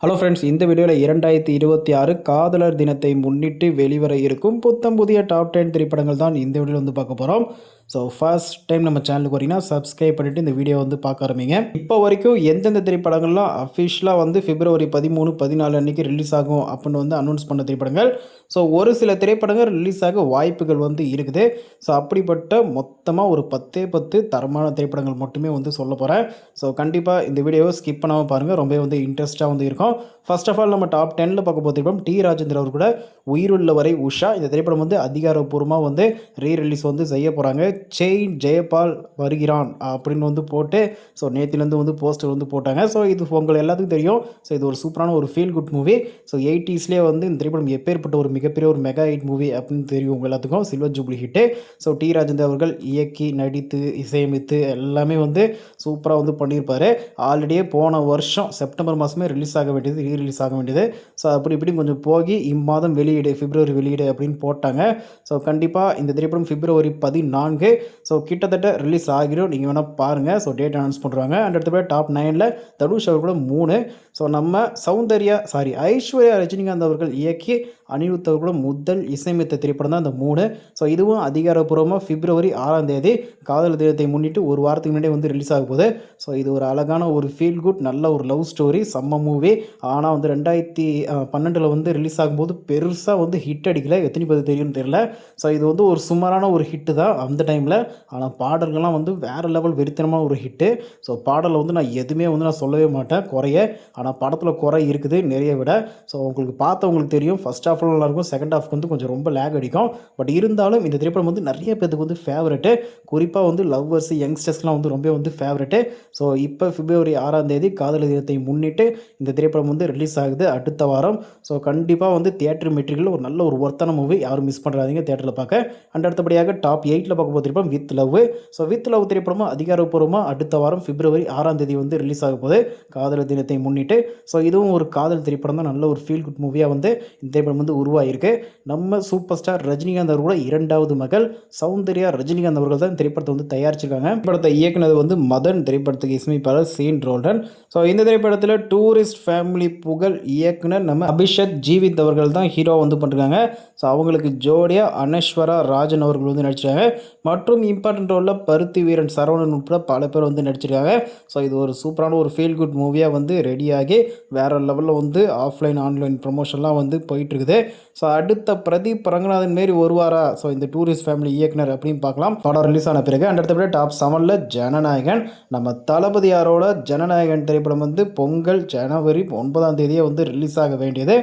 Hello friends இந்த வீடியோவில் இரண்டாயிரத்தி இருபத்தி ஆறு காதலர் தினத்தை முன்னிட்டு வெளிவர இருக்கும் புத்தம் புதிய டாப் டென் திரைப்படங்கள் தான் இந்த வீடியோவில் வந்து பார்க்க போகிறோம் ஸோ ஃபர்ஸ்ட் டைம் நம்ம சேனலுக்கு வரீங்கன்னா சப்ஸ்கிரைப் பண்ணிவிட்டு இந்த வீடியோ வந்து பார்க்க ஆரம்பிங்க. இப்போ வரைக்கும் எந்தெந்த திரைப்படங்கள்லாம் அஃபிஷியலாக வந்து பிப்ரவரி பதிமூணு பதினாலு அன்றைக்கி ரிலீஸ் ஆகும் அப்படின்னு வந்து அனௌன்ஸ் பண்ண திரைப்படங்கள். ஸோ ஒரு சில திரைப்படங்கள் ரிலீஸ் ஆக வாய்ப்புகள் வந்து இருக்குது. ஸோ அப்படிப்பட்ட மொத்தமாக ஒரு பத்தே பத்து தரமான திரைப்படங்கள் மட்டுமே வந்து சொல்ல போகிறேன் ஸோ கண்டிப்பாக இந்த வீடியோவை ஸ்கிப் பண்ணாமல் பாருங்கள் ரொம்பவே வந்து இன்ட்ரெஸ்ட்டாக வந்து இருக்கும். ஃபர்ஸ்ட் ஆஃப் ஆல் நம்ம டாப் டெனில் பார்க்க போகிற திரைப்படம் டி ராஜேந்திர அவர் கூட உயிருள்ள வரை உஷா இந்த திரைப்படம் வந்து அதிகாரப்பூர்வமாக வந்து ரீ ரிலீஸ் வந்து செய்ய போகிறாங்க செயின் ஜெயபால் வருகிறான் அப்படின்னு வந்து போட்டு ஸோ நேற்றுலேருந்து வந்து போஸ்டர் வந்து போட்டாங்க. ஸோ இது உங்கள் எல்லாத்துக்கும் தெரியும். ஸோ இது ஒரு சூப்பரான ஒரு ஃபீல் குட் மூவி ஸோ எயிட்டிஸ்லேயே வந்து இந்த திரைப்படம் எப்பேற்பட்ட ஒரு மிகப்பெரிய ஒரு மெகா ஹிட் மூவி அப்படின்னு தெரியும் உங்கள் எல்லாத்துக்கும். Silver jubilee hit so T Rajendar அவர்கள் இயக்கி நடித்து இசையமைத்து எல்லாமே வந்து சூப்பராக வந்து பண்ணியிருப்பார். ஆல்ரெடியே போன வருஷம் செப்டம்பர் மாதமே ரிலீஸ் ஆக வேண்டியது ரீ ரிலீஸ் ஆக வேண்டியது. ஸோ அப்படி இப்படி கொஞ்சம் போகி இம்மாதம் வெளியீடு பிப்ரவரி வெளியீடு அப்படின்னு போட்டாங்க. ஸோ கண்டிப்பாக இந்த திரைப்படம் பிப்ரவரி பதினான்கு ஸோ கிட்டத்தட்ட ரிலீஸ் ஆகிரும். நீங்கள் வேணால் பாருங்கள் ஸோ டேட் அனௌன்ஸ் பண்ணுறாங்க அண்ட் அடுத்தபடி டாப் நைனில் தனுஷ் அவர்களும் மூணு. ஸோ நம்ம சௌந்தர்யா சாரி ஐஸ்வர்யா ரஜினிகாந்த் அவர்கள் இயக்கி அனிருத் அவர்களோட முதல் இசையமைத்த திரைப்படம் தான் அந்த மூணு. ஸோ இதுவும் அதிகாரப்பூர்வமாக பிப்ரவரி ஆறாம் தேதி காதல் தினத்தை முன்னிட்டு ஒரு வாரத்துக்கு முன்னாடி வந்து ரிலீஸ் ஆக போகுது. ஸோ இது ஒரு அழகான ஒரு ஃபீல் குட் நல்ல ஒரு லவ் ஸ்டோரி செம்ம மூவி ஆனால் வந்து ரெண்டாயிரத்தி பன்னெண்டில் வந்து ரிலீஸ் ஆகும்போது பெருசாக வந்து ஹிட் அடிக்கல. எத்தனை பேர் தெரியும்னு தெரியல. ஸோ இது வந்து ஒரு சுமாரான ஒரு ஹிட்டு தான் அந்த டைமில் ஆனால் பாடல்கள்லாம் வந்து வேறு லெவல் வெறித்தனமான ஒரு ஹிட்டு ஸோ பாடலை வந்து நான் எதுவுமே வந்து நான் சொல்லவே மாட்டேன். குறைய. ஆனால் படத்தில் குறை இருக்குது நிறைய விட. ஸோ உங்களுக்கு பார்த்தவங்களுக்கு தெரியும். ஃபஸ்ட் ஹாஃப் நல்லாயிருக்கும் செகண்ட் ஹாஃப் வந்து கொஞ்சம் ரொம்ப லேக் அடிக்கும். பட் இருந்தாலும் இந்த திரைப்படம் வந்து நிறைய பேருக்கு வந்து ஃபேவரெட்டு குறிப்பாக வந்து லவ்வர்ஸ் யங்ஸ்டர்ஸ்லாம் வந்து ரொம்ப வந்து ஃபேவரெட்டு ஸோ இப்போ பிப்ரவரி ஆறாம் தேதி காதல் தினத்தை முன்னிட்டு இந்த திரைப்படம் வந்து ரிலீஸ் ஆகுது அடுத்த வாரம். ஸோ கண்டிப்பாக வந்து தியேட்டர் மெட்டீரியல் ஒரு நல்ல ஒரு ஒர்த்தான மூவி யாரும் மிஸ் பண்ணுறாதீங்க தேட்டரில் பார்க்க. அண்ட் அடுத்தபடியாக டாப் எயிட்டில் பார்க்க போகிற திரைப்படம் with love so with love திரைப்படமும் அதிகாரப்பூர்வமாக அடுத்த வாரம் பிப்ரவரி ஆறாம் தேதி வந்து ரிலீஸ் ஆக போகுது. காதல் தினத்தை முன்னிட்டு. ஸோ இதுவும் ஒரு காதல் திரைப்படம் தான் நல்ல ஒரு ஃபீல் குட் மூவியாக வந்து இந்த திரைப்படம் வந்து உருவாகிருக்கு நம்ம சூப்பர் ஸ்டார் ரஜினிகாந்த் அவர்களோட இரண்டாவது மகள் சௌந்தர்யா ரஜினிகாந்த் அவர்கள் தான் திரைப்படத்தை வந்து தயாரிச்சிருக்காங்க. படத்தை இயக்குனது வந்து மதன் திரைப்படத்துக்கு இசையமைப்பாளர் சீன் ரோல்டன். ஸோ இந்த திரைப்படத்தில் டூரிஸ்ட் ஃபேமிலி புகழ் இயக்குனர் நம்ம அபிஷத் ஜீவித் அவர்கள் தான் ஹீரோ வந்து பண்ணிருக்காங்க. ஸோ அவங்களுக்கு ஜோடியாக அனேஸ்வரா ராஜன் அவர்கள் வந்து நடிச்சிருக்காங்க. மற்றும் இம்பார்ட்டன்ட் ரோலில் பருத்தி வீரன் சரவணன் உட்பட பல பேர் வந்து நடிச்சிருக்காங்க. ஸோ இது ஒரு சூப்பரான ஒரு ஃபீல் குட் மூவியாக வந்து ரெடியாகி வேறு லெவலில் வந்து ஆஃப்லைன் ஆன்லைன் ப்ரொமோஷன்லாம் வந்து போயிட்டுருக்குது ஸோ அடுத்த பிரதீப் ரங்கநாதன் மாரி வருவாரா? ஸோ இந்த டூரிஸ்ட் ஃபேமிலி இயக்குனர் அப்படின்னு பார்க்கலாம். படம் ரிலீஸ் ஆன பிறகு அண்ட் அடுத்தபடி டாப் செவனில் ஜனநாயகன். நம்ம தளபதியாரோட ஜனநாயகன் திரைப்படம் வந்து பொங்கல் ஜனவரி ஒன்பதாம் தேதியே வந்து ரிலீஸ் ஆக வேண்டியது.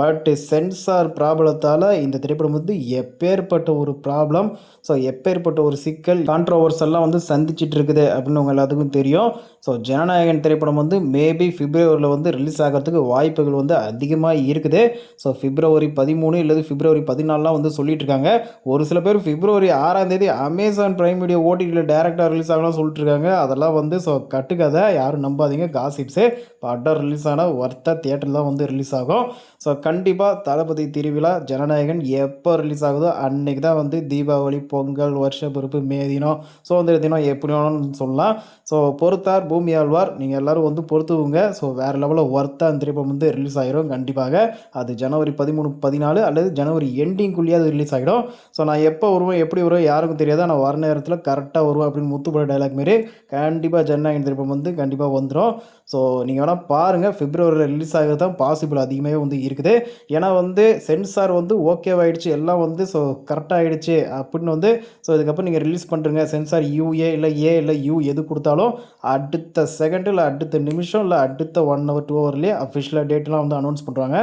பட் சென்சார் ப்ராப்ளத்தால் இந்த திரைப்படம் வந்து எப்பேற்பட்ட ஒரு ப்ராப்ளம். ஸோ எப்பேற்பட்ட ஒரு சிக்கல் கான்ட்ரோவர்ஸ் எல்லாம் வந்து சந்திச்சிட்டு இருக்குது அப்படின்னு உங்கள் எல்லாத்துக்கும் தெரியும். ஸோ ஜனநாயகன் திரைப்படம் வந்து மேபி பிப்ரவரியில் வந்து ரிலீஸ் ஆகிறதுக்கு வாய்ப்புகள் வந்து அதிகமாக இருக்குது. ஸோ பிப்ரவரி பதிமூணு இல்லது பிப்ரவரி பதினாலாம் வந்து சொல்லிட்டு இருக்காங்க. ஒரு சில பேர் பிப்ரவரி ஆறாம் தேதி அமேசான் பிரைம் வீடியோ ஓடிடியில் டேரெக்டாக ரிலீஸ் ஆகலாம் சொல்லிட்டு இருக்காங்க. அதெல்லாம் வந்து ஸோ கட்டுக்கதை யாரும் நம்பாதீங்க. காசிப்ஸு படம் ரிலீஸ் ஆனால் ஒர்த்தாக தியேட்டர் தான் வந்து ரிலீஸ் ஆகும். ஸோ கண்டிப்பாக தளபதி திருவிழா ஜனநாயகன் எப்போ ரிலீஸ் ஆகுதோ அன்னைக்கு தான் வந்து தீபாவளி பொங்கல் வருஷ பிறப்பு மே தினம். சுதந்திர தினம் எப்படி வேணும்னு சொல்லலாம். ஸோ பொறுத்தார் பூமி ஆழ்வார். நீங்கள் எல்லோரும் வந்து பொறுத்துவுங்க ஸோ வேறு லெவலில் ஒர்த்தாக அந்த திரைப்படம் வந்து ரிலீஸ் ஆகிரும் கண்டிப்பாக. அது ஜனவரி பதிமூணு பதினாலு அல்லது ஜனவரி எண்டிங்குள்ளேயே அது ரிலீஸ் ஆகிடும் ஸோ நான் எப்போ வருவேன் எப்படி வருவேன் யாருக்கும் தெரியாது. நான் வர நேரத்தில் கரெக்டாக வருவேன் அப்படின்னு முத்துப்பட டைலாக் மாரி கண்டிப்பாக ஜனநாயகன் திரைப்படம் வந்து கண்டிப்பாக வந்துடும் ஸோ நீங்கள் வேணால் பாருங்கள் பிப்ரவரியில் ரிலீஸ் ஆகிறது தான் பாசிபிள் அதிகமாகவே வந்து இருக்குது இருக்குது. ஏன்னா வந்து சென்சார் வந்து ஓகேவாயிடுச்சு எல்லாம் வந்து ஸோ கரெக்டாக ஆகிடுச்சு அப்படின்னு வந்து ஸோ இதுக்கப்புறம் நீங்கள் ரிலீஸ் பண்ணுறங்க சென்சார் யூஏ இல்லை ஏ இல்லை யூ எது கொடுத்தாலும் அடுத்த செகண்ட் இல்லை அடுத்த நிமிஷம் இல்லை அடுத்த ஒன் ஹவர் டூ ஹவர்லேயே அஃபிஷியலாக டேட்லாம் வந்து அனௌன்ஸ் பண்ணுறாங்க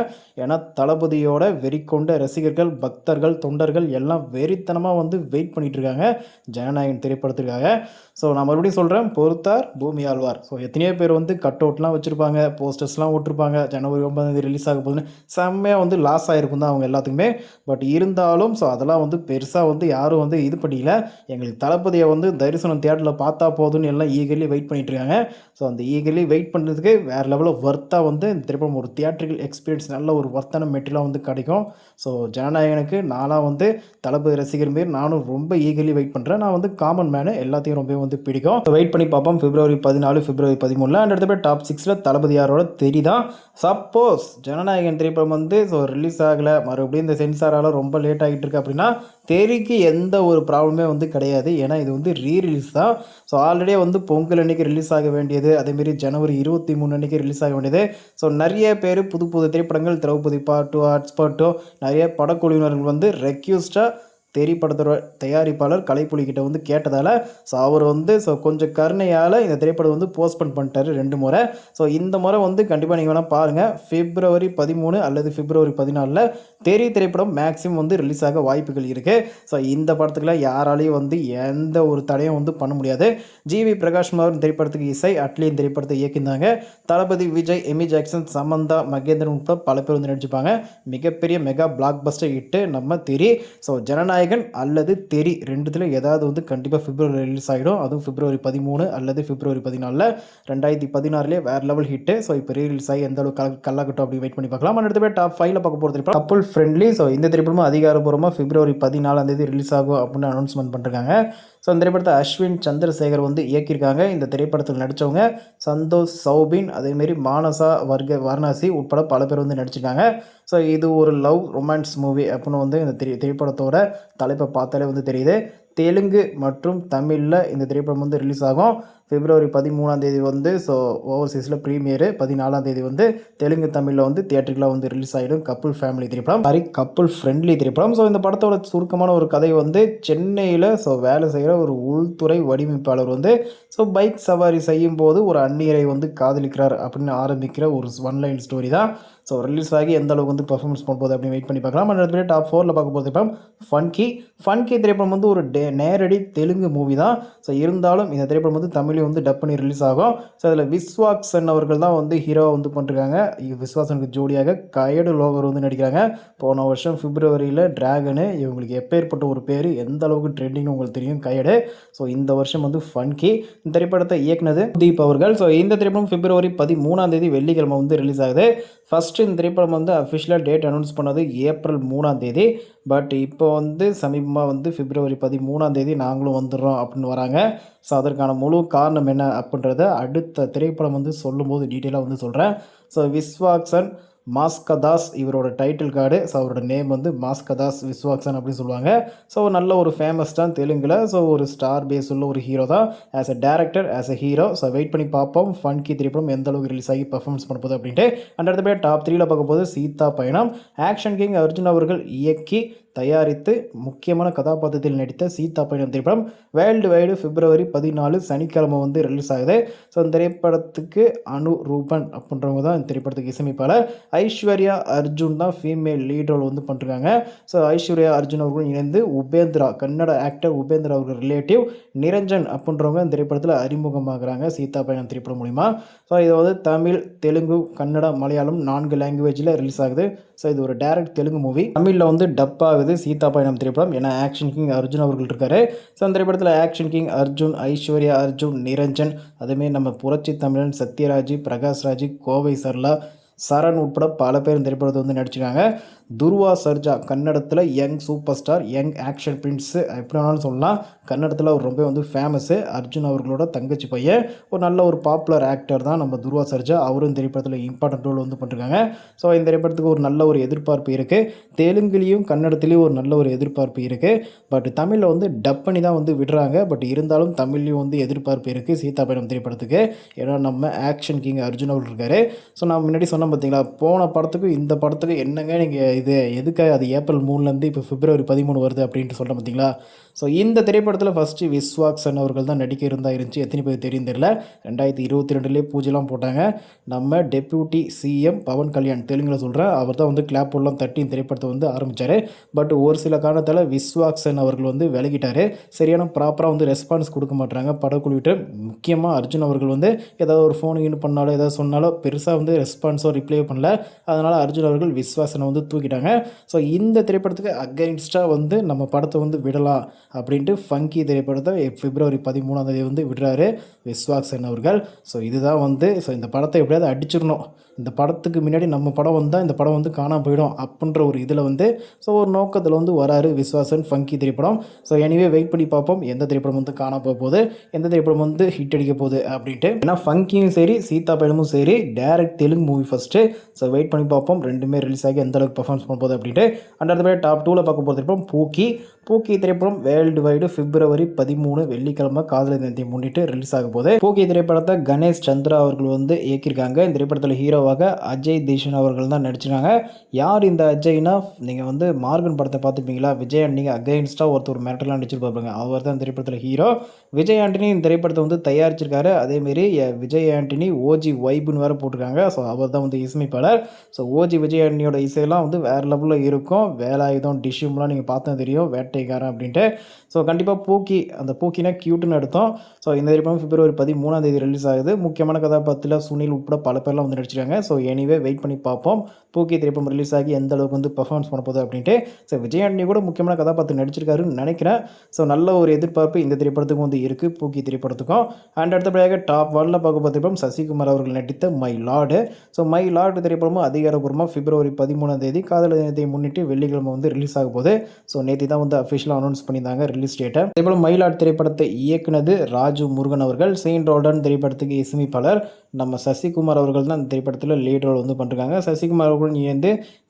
ஏன்னா தளபதியோட வெறி கொண்ட ரசிகர்கள் பக்தர்கள் தொண்டர்கள் எல்லாம் வெறித்தனமாக வந்து வெயிட் பண்ணிகிட்டு இருக்காங்க. ஜனநாயகன் திரைப்படத்திற்காக. ஸோ நான் மறுபடியும் சொல்கிறேன் பொறுத்தார் பூமி ஆழ்வார். ஸோ எத்தனையோ பேர் வந்து கட் அவுட்லாம் வச்சுருப்பாங்க போஸ்டர்ஸ்லாம் விட்டுருப்பாங்க ஜனவரி ஒன்பதாம் தேதி ரிலீஸ் ஆக போகுதுன்னு. செம்மையாக வந்து லாஸ் ஆகிருக்கும் தான் அவங்க எல்லாத்துக்குமே. பட் இருந்தாலும் ஸோ அதெல்லாம் வந்து பெருசாக வந்து யாரும் வந்து இது பண்ணிக்கல. எங்களுக்கு தளபதியை வந்து தரிசனம் தேட்டரில் பார்த்தா போதும்னு எல்லாம் ஈகர்லி வெயிட் பண்ணிட்டு இருக்காங்க. ஸோ அந்த ஈகர்லி வெயிட் பண்ணுறதுக்கு வேறு லெவலில் ஒர்த்தாக வந்து இந்த திரைப்படம் ஒரு தியேட்ரிக்கல் எக்ஸ்பீரியன்ஸ் நல்ல ஒரு ஒர்த்தான மெட்டீரியலாக வந்து கிடைக்கும். ஸோ ஜனநாயகனுக்கு நானாக வந்து தளபதி ரசிகர் மாரி நானும் ரொம்ப ஈகர்லி வெயிட் பண்ணுறேன் நான் வந்து காமன் மேனு எல்லாத்தையும் ரொம்ப வந்து வந்து பிடிக்கும். வெயிட் பண்ணி பார்ப்போம். பிப்ரவரி பதினாலு பிப்ரவரி பதிமூணில். அண்ட் அடுத்த டாப் சிக்ஸில் தளபதியாரோட தெரி தான் சப்போஸ் ஜனநாயகன் திரைப்படம் வந்து ஸோ ரிலீஸ் ஆகலை. மறுபடியும் இந்த சென்சாரால் ரொம்ப லேட் ஆகிட்டு இருக்கு அப்படின்னா தெறிக்கு எந்த ஒரு ப்ராப்ளமே வந்து கிடையாது. ஏன்னா இது வந்து ரீ ரிலீஸ் தான். ஸோ ஆல்ரெடியே வந்து பொங்கல் அன்னைக்கு ரிலீஸ் ஆக வேண்டியது. அதேமாரி ஜனவரி இருபத்தி மூணு அன்னைக்கு ரிலீஸ் ஆக வேண்டியது. ஸோ நிறைய பேர் புது புது திரைப்படங்கள் திரௌபதி பாட்டு ஆர்ட்ஸ் பாட்டோ நிறைய படக்குழுவினர்கள் வந்து ரெக்யூஸ்டாக தெரி படத்தோட தயாரிப்பாளர் கலைப்புலிகிட்ட வந்து கேட்டதால் ஸோ அவர் வந்து ஸோ கொஞ்சம் கருணையால் இந்த திரைப்படம் வந்து போஸ்ட்போன் பண்ணிட்டாரு ரெண்டு முறை. ஸோ இந்த முறை வந்து கண்டிப்பாக நீங்கள் வேணால் பாருங்கள் பிப்ரவரி பதிமூணு அல்லது பிப்ரவரி பதினாலில் தெரி திரைப்படம் மேக்ஸிமம் வந்து ரிலீஸ் ஆக வாய்ப்புகள் இருக்குது ஸோ இந்த படத்துக்குலாம் யாராலையும் வந்து எந்த ஒரு தடையும் வந்து பண்ண முடியாது. ஜிவி பிரகாஷ் மோகன் திரைப்படத்துக்கு இசை அட்லியின் திரைப்படத்தை இயக்கியிருந்தாங்க. தளபதி விஜய் எமி ஜாக்சன் சமந்தா மகேந்திரன் உட்பட பல பேர் வந்து நடிச்சுப்பாங்க மிகப்பெரிய மெகா பிளாக் பஸ்டர் இட்டு நம்ம தெரி. ஸோ ஜனநாயக ஜனநாயகன் அல்லது தெரி ரெண்டுத்தில் ஏதாவது வந்து கண்டிப்பாக பிப்ரவரி ரிலீஸ் ஆகிடும் அதுவும் பிப்ரவரி பதிமூணு அல்லது பிப்ரவரி பதினாலில். ரெண்டாயிரத்தி பதினாறுலேயே வேறு லெவல் ஹிட்டு ஸோ இப்போ ரீ ரிலீஸ் ஆகி எந்த அளவுக்கு கல கல்லாகட்டும் அப்படி வெயிட் பண்ணி பார்க்கலாம். அடுத்த பேர் டாப் ஃபைவ்ல பார்க்க போகிற திரைப்படம் கப்புள் ஃப்ரெண்ட்லி ஸோ இந்த திரைப்படமும் அதிகாரப்பூர்வமாக பிப்ரவரி பதினாலாம் தேதி ரிலீஸ் ஆகும் அப்படின்னு அனௌன்ஸ்மெண்ட் பண்ணிருக்காங்க. ஸோ இந்த திரைப்படத்தை அஸ்வின் சந்திரசேகர் வந்து இயக்கியிருக்காங்க. இந்த திரைப்படத்தில் நடித்தவங்க சந்தோஷ் சௌபின் அதேமாரி மானசா வர்க வாரணாசி உட்பட பல பேர் வந்து நடிச்சிருக்காங்க. ஸோ இது ஒரு லவ் ரொமான்ஸ் மூவி அப்படின்னு வந்து இந்த திரை திரைப்படத்தோட தலைப்பை பார்த்தாலே வந்து தெரியுது. தெலுங்கு மற்றும் தமிழில் இந்த திரைப்படம் வந்து ரிலீஸ் ஆகும். பிப்ரவரி பதிமூணாம் தேதி வந்து ஸோ ஓவர்சீஸில் ப்ரீமியரு பதினாலாம் தேதி வந்து தெலுங்கு தமிழில் வந்து தியேட்டருக்குலாம் வந்து ரிலீஸ் ஆகிடும் கப்புள் ஃபேமிலி திரைப்படம். சாரி கப்புள் ஃப்ரெண்ட்லி திரைப்படம். ஸோ இந்த படத்தோட சுருக்கமான ஒரு கதை வந்து சென்னையில் ஸோ வேலை செய்கிற ஒரு உள்துறை வடிவமைப்பாளர் வந்து ஸோ பைக் சவாரி செய்யும் போது ஒரு அந்நியரை வந்து காதலிக்கிறார் அப்படின்னு ஆரம்பிக்கிற ஒரு ஒன் லைன் ஸ்டோரி தான். ஸோ ரிலீஸ் ஆகி எந்த அளவுக்கு வந்து பர்ஃபார்மன்ஸ் பண்ண போகுது அப்படின்னு வெயிட் பண்ணி பார்க்கலாம். அடுத்த டாப் ஃபோரில் பார்க்க போகிறது திரைப்படம் ஃபன்கி ஃபன்கி திரைப்படம் வந்து ஒரு டே நேரடி தெலுங்கு மூவி தான். ஸோ இருந்தாலும் இந்த திரைப்படம் வந்து தமிழ் தமிழில் வந்து டப்புனி ரிலீஸ் ஆகும். ஸோ அதில் விஸ்வாக்சன் அவர்கள் தான் வந்து ஹீரோவாக வந்து பண்ணிருக்காங்க விஸ்வாசனுக்கு ஜோடியாக கயடு லோகர் வந்து நடிக்கிறாங்க. போன வருஷம் பிப்ரவரியில் டிராகனு இவங்களுக்கு எப்பேற்பட்ட ஒரு பேர் எந்த அளவுக்கு ட்ரெண்டிங்னு உங்களுக்கு தெரியும் கயடு ஸோ இந்த வருஷம் வந்து ஃபன்கி இந்த திரைப்படத்தை இயக்குனது தீப் அவர்கள். ஸோ இந்த திரைப்படம் பிப்ரவரி பதிமூணாம் தேதி வெள்ளிக்கிழமை வந்து ரிலீஸ் ஆகுது. ஃபஸ்ட்டு இந்த திரைப்படம் வந்து அஃபிஷியலாக டேட் அனௌன்ஸ் பண்ணது ஏப்ரல் மூணாம் தேதி. பட் இப்போ வந்து சமீபமாக வந்து பிப்ரவரி பதிமூணாம் தேதி நாங்களும் வந்துடுறோம் அப்படின்னு வராங்க. ஸோ அதற்கான முழு காரணம் என்ன அப்படின்றத அடுத்த திரைப்படம் வந்து சொல்லும்போது டீட்டெயிலாக வந்து சொல்கிறேன் ஸோ விஸ்வாக்சன் மாஸ்கதாஸ் இவரோட டைட்டில் கார்டு ஸோ அவரோட நேம் வந்து மாஸ்கதாஸ் விஸ்வாக்சன் அப்படின்னு சொல்லுவாங்க. ஸோ நல்ல ஒரு ஃபேமஸ் தான் தெலுங்கில். ஸோ ஒரு ஸ்டார் பேஸ் உள்ள ஒரு ஹீரோ தான். As a director as a hero so wait பண்ணி பார்ப்போம். ஃபன் கி திரைப்படம் எந்த அளவுக்கு ரிலீஸ் ஆகி பர்ஃபார்மன்ஸ் பண்ண போகுது அப்படின்ட்டு. அண்ட் அடுத்த பேர் டாப் த்ரீல பார்க்கும்போது சீதா பயணம். ஆக்ஷன் கிங் அர்ஜுன் அவர்கள் இயக்கி தயாரித்து முக்கியமான கதாபாத்திரத்தில் நடித்த சீதா பயணம் திரைப்படம் வேர்ல்டு வைடு பிப்ரவரி பதினாலு சனிக்கிழமை வந்து ரிலீஸ் ஆகுது. ஸோ இந்த திரைப்படத்துக்கு அனு ரூபன் அப்படின்றவங்க தான் இந்த திரைப்படத்துக்கு இசையமைப்பாளர். ஐஸ்வர்யா அர்ஜுன் தான் ஃபீமேல் லீட் ரோல் வந்து பண்ணிருக்காங்க. ஸோ ஐஸ்வர்யா அர்ஜுன் அவர்களும் இணைந்து உபேந்திரா கன்னட ஆக்டர் உபேந்திரா அவர்கள் ரிலேட்டிவ் நிரஞ்சன் அப்படின்றவங்க இந்த திரைப்படத்தில் அறிமுகமாகிறாங்க சீதா பயணம் திரைப்படம் மூலிமா ஸோ இது வந்து தமிழ் தெலுங்கு கன்னடா மலையாளம் நான்கு லாங்குவேஜில் ரிலீஸ் ஆகுது. ஸோ இது ஒரு டேரக்ட் தெலுங்கு மூவி தமிழில் வந்து டப்பாக ஆகுது. சீதா பயணம் திரைப்படம். ஏன்னா ஆக்ஷன் கிங் அர்ஜுன் அவர்கள் இருக்காரு. ஸோ அந்த திரைப்படத்தில் ஆக்ஷன் கிங் அர்ஜுன் ஐஸ்வர்யா அர்ஜுன் நிரஞ்சன். அதேமாரி நம்ம புரட்சி தமிழன் சத்யராஜ் பிரகாஷ்ராஜ் கோவை சர்லா சரண் உட்பட பல பேர் இந்த திரைப்படத்தை வந்து நடிச்சிருக்காங்க. துர்வா சர்ஜா கன்னடத்தில் young super star young action prince எப்படி வேணாலும் சொல்லலாம். கன்னடத்தில் அவர் ரொம்ப வந்து ஃபேமஸ்ஸு அர்ஜுன் அவர்களோட தங்கச்சி பையன். ஒரு நல்ல ஒரு பாப்புலர் ஆக்டர் தான் நம்ம துர்வா சர்ஜா. அவரும் திரைப்படத்தில் இம்பார்ட்டன்ட் ரோல் வந்து பண்ணிருக்காங்க ஸோ இந்த திரைப்படத்துக்கு ஒரு நல்ல ஒரு எதிர்பார்ப்பு இருக்குது தெலுங்குலேயும் கன்னடத்துலேயும் ஒரு நல்ல ஒரு எதிர்பார்ப்பு இருக்குது பட் தமிழில் வந்து டப் பண்ணி தான் வந்து விடுறாங்க. பட் இருந்தாலும் தமிழ்லேயும் வந்து எதிர்பார்ப்பு இருக்குது சீதா பயணம் திரைப்படத்துக்கு. ஏன்னா நம்ம ஆக்ஷன் கிங் அர்ஜுன் அவர் இருக்காரு. ஸோ நான் முன்னாடி சொன்னேன் பார்த்தீங்களா போன படத்துக்கும் இந்த படத்துக்கு என்னங்க நீங்கள் இது எதுக்காக அது ஏப்ரல் மூணுலேருந்து இப்போ பிப்ரவரி பதிமூணு வருது அப்படின்ட்டு சொல்கிறேன் பார்த்தீங்களா? ஸோ இந்த திரைப்படத்தில் ஃபஸ்ட்டு விஸ்வாக்சன் அவர்கள் தான் நடிக்க இருந்தால் இருந்துச்சு. எத்தனை பேர் தெரியும் தெரியல. ரெண்டாயிரத்தி இருபத்தி ரெண்டுலேயே பூஜைலாம் போட்டாங்க. நம்ம டெப்யூட்டி சிஎம் பவன் கல்யாண் தெலுங்கில் சொல்கிறேன் அவர் தான் வந்து கிளாப் தட்டி இந்த திரைப்படத்தை வந்து ஆரம்பித்தார் பட் ஒரு சில காரணத்தால் விஸ்வாக்சன் அவர்கள் வந்து விலகிட்டார். சரியான ப்ராப்பராக வந்து ரெஸ்பான்ஸ் கொடுக்க மாட்டாங்க படக்குழுவிட்டு முக்கியமாக அர்ஜுன் அவர்கள் வந்து ஏதாவது ஒரு ஃபோன் கீன் பண்ணாலோ ஏதாவது சொன்னாலோ பெருசாக வந்து ரெஸ்பான்ஸோ ரிப்ளே பண்ணல. அதனால் அர்ஜுன் அவர்கள் விஸ்வாசனை வந்து தூக்கிட்டாங்க. ஸோ இந்த திரைப்படத்துக்கு அகைன்ஸ்டாக வந்து நம்ம படத்தை வந்து விடலாம் அப்படின்ட்டு ஃபங்கி திரைப்படத்தை பிப்ரவரி பதிமூணாம் தேதி வந்து விடுறாரு விஸ்வாசன் அவர்கள். ஸோ இதுதான் வந்து ஸோ இந்த படத்தை எப்படியாவது அடிச்சிடணும். இந்த படத்துக்கு முன்னாடி நம்ம படம் வந்தால் இந்த படம் வந்து காணாம போயிடும் அப்படின்ற ஒரு இதில் வந்து ஸோ ஒரு நோக்கத்தில் வந்து வராரு விஸ்வாசன் ஃபங்கி திரைப்படம். ஸோ எனிவே வெயிட் பண்ணி பார்ப்போம். எந்த திரைப்படம் வந்து காணாம போக போகுது எந்த திரைப்படம் வந்து ஹிட் அடிக்க போகுது அப்படின்ட்டு. ஏன்னா ஃபங்கியும் சரி சீதா பயணமும் சரி direct Telugu movie first so wait பண்ணி பார்ப்போம். ரெண்டுமே ரிலீஸ் ஆகி எந்த அளவுக்கு பர்ஃபார்மன்ஸ் பண்ண போகுது அப்படின்ட்டு. அண்ட் அடுத்தபடி டாப் டூவில் பார்க்க போகிற திரைப்படம் பூக்கி. பூக்கி திரைப்படம் வேர்ல்டு வைடு பிப்ரவரி பதிமூணு வெள்ளிக்கிழமை காதல தினத்தை முன்னிட்டு ரிலீஸ் ஆக போகுது. பூக்கி திரைப்படத்தை கணேஷ் சந்திரா அவர்கள் வந்து இயக்கியிருக்காங்க. இந்த திரைப்படத்தில் ஹீரோவாக அஜய் தேஷன் அவர்கள் தான் நடிச்சிருக்காங்க. யார் இந்த அஜய்னா? நீங்கள் வந்து மார்கன் படத்தை பார்த்துப்பீங்களா விஜய் ஆண்டனிக்கு அகைன்ஸ்டாக ஒருத்தர் மிரட்டலாம் நடிச்சிருப்பாருங்க அவர் தான் இந்த திரைப்படத்தில் ஹீரோ விஜய் ஆண்டனி இந்த திரைப்படத்தை வந்து தயாரிச்சிருக்காரு. அதேமாரி விஜய் ஆண்டனி ஓஜி வைப்புன்னு வேறு போட்டிருக்காங்க. ஸோ அவர் தான் வந்து இசையமைப்பாளர். ஸோ ஓஜி விஜய் ஆண்டனியோட இசையெல்லாம் வந்து வேறு லெவலில் இருக்கும். வேலாயுதம் டிஷ்யூம்லாம் நீங்கள் பார்த்தா தெரியும். வேட்டைக்காரன் அப்படின்ட்டு. ஸோ கண்டிப்பாக பூக்கி அந்த பூக்கினா க்யூட்டுன்னு எடுத்தோம் ஸோ இந்த திரைப்படம் பிப்ரவரி பதிமூணாம் தேதி ரிலீஸ் ஆகுது. முக்கியமான கதாபாத்திரத்தில் சுனில் உட்பட பல பேர்லாம் வந்து நடிச்சிருக்காங்க. ஸோ எனிவே வெயிட் பண்ணி பார்ப்போம். பூக்கி திரைப்படம் ரிலீஸ் ஆகி எந்த அளவுக்கு வந்து பர்ஃபார்மன்ஸ் பண்ண போகுது அப்படின்ட்டு. ஸோ விஜய் ஆண்டனி கூட முக்கியமான கதாபாத்திரம் நடிச்சிருக்காருன்னு நினைக்கிறேன். ஸோ நல்ல ஒரு எதிர்பார்ப்பு இந்த திரைப்படத்துக்கும் வந்து இருக்குது பூக்கி திரைப்படத்துக்கும் அண்ட் அடுத்தபடியாக டாப் வரல பார்க்க திரைப்படம் சசிகுமார் அவர்கள் நடித்த my lord so my lord திரைப்படமும் அதிகாரப்பூர்வமாக பிப்ரவரி பதிமூணாம் தேதி காதல் தினத்தை முன்னிட்டு வெள்ளிக்கிழமை வந்து ரிலீஸ் ஆக போகுது. ஸோ நேற்று தான் வந்து அஃபிஷியலாக அனௌன்ஸ் பண்ணியிருந்தாங்க ரிலீஸ் டேட்டை அதேபோல் மயிலாட் திரைப்படத்தை இயக்குனது ராஜு முருகன் அவர்கள். செயின் ரோடன் திரைப்படத்துக்கு இசையமைப்பாளர். நம்ம சசிகுமார் அவர்கள் தான் இந்த திரைப்படத்தில் லீட் ரோல் வந்து பண்ணிருக்காங்க. சசிகுமார் அவர்கள் இணைந்து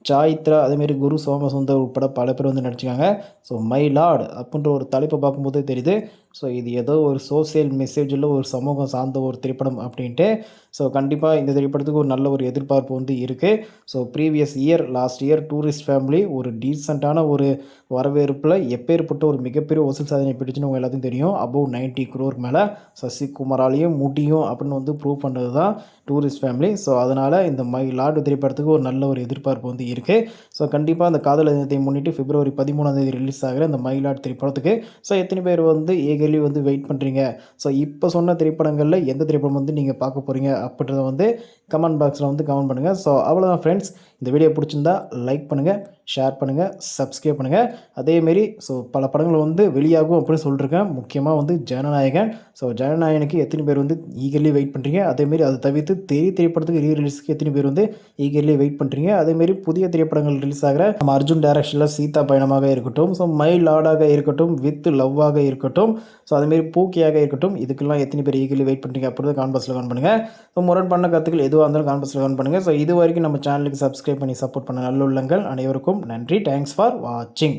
சாயித்ரா அதேமாரி குரு சோமசுந்தர் உட்பட பல பேர் வந்து நடிச்சிருக்காங்க. ஸோ மை லார்ட் அப்படின்ற ஒரு தலைப்பை பார்க்கும்போதே தெரியுது. ஸோ இது ஏதோ ஒரு சோசியல் மெசேஜில் ஒரு சமூகம் சார்ந்த ஒரு திரைப்படம் அப்படின்ட்டு. ஸோ கண்டிப்பாக இந்த திரைப்படத்துக்கு ஒரு நல்ல ஒரு எதிர்பார்ப்பு வந்து இருக்குது so previous year last year tourist family ஒரு டீசெண்டான ஒரு வரவேற்பில் எப்பேற்பட்ட ஒரு மிகப்பெரிய வசூல் சாதனை பிடிச்சுன்னு உங்கள் எல்லாத்தையும் தெரியும். அபவ் நைன்ட்டி க்ரோர் மேலே சசிகுமாராலையும் முடியும் அப்படின்னு வந்து ப்ரூவ் பண்ணது தான் டூரிஸ்ட் ஃபேமிலி ஸோ அதனால் இந்த மை லார்டு திரைப்படத்துக்கு ஒரு நல்ல ஒரு எதிர்பார்ப்பு வந்து இருக்குது ஸோ கண்டிப்பாக அந்த காதல் தினத்தை முன்னிட்டு பிப்ரவரி பதிமூணாம் தேதி ரிலீஸ் ஆகிற இந்த மை திரைப்படத்துக்கு ஸோ எத்தனை பேர் வந்து ஏகலி வந்து வெயிட் பண்ணுறீங்க ஸோ இப்போ சொன்ன திரைப்படங்களில் எந்த திரைப்படம் வந்து நீங்கள் பார்க்க போகிறீங்க அப்படின்றத வந்து கமெண்ட் பாக்ஸில் வந்து கமெண்ட் பண்ணுங்கள் ஸோ அவ்வளோதான் ஃப்ரெண்ட்ஸ் இந்த வீடியோ பிடிச்சிருந்தா லைக் பண்ணுங்கள் ஷேர் பண்ணுங்கள் சப்ஸ்கிரைப் பண்ணுங்கள் அதேமாரி ஸோ பல படங்கள் வந்து வெளியாகும் அப்படின்னு சொல்லியிருக்கேன் முக்கியமாக வந்து ஜனநாயகன். ஸோ ஜனநாயகனுக்கு எத்தனை பேர் வந்து ஈகர்லி வெயிட் பண்ணுறீங்க அதேமாரி அதை தவிர்த்து தெரிய திரைப்படத்துக்கு ரீ ரிலீஸ்க்கு எத்தனை பேர் வந்து ஈகர்லி வெயிட் பண்ணுறீங்க அதேமாரி புதிய திரைப்படங்கள் ரிலீஸ் ஆகிற நம்ம அர்ஜுன் டேரக்ஷனில் சீதா பயணமாக இருக்கட்டும். ஸோ மை லாடாக இருக்கட்டும் வித் லவ்வாக இருக்கட்டும். ஸோ அதேமாரி பூக்கியாக இருக்கட்டும் இதுக்கெல்லாம் எத்தனை பேர் ஈகர்லி வெயிட் பண்ணுறீங்க அப்படின்றத கான்பஸில் கான் பண்ணுங்கள் ஸோ முரண் பண்ண கருத்துக்கள் எதுவாக இருந்தாலும் கான்பஸில் கான் பண்ணுங்கள் ஸோ இது வரைக்கும் நம்ம சேனலுக்கு சப்ஸ்கிரைப் பண்ணி சப்போர்ட் பண்ண நல்லுள்ளங்கள் அனைவருக்கும் நன்றி. தேங்க்ஸ் ஃபார் வாட்சிங்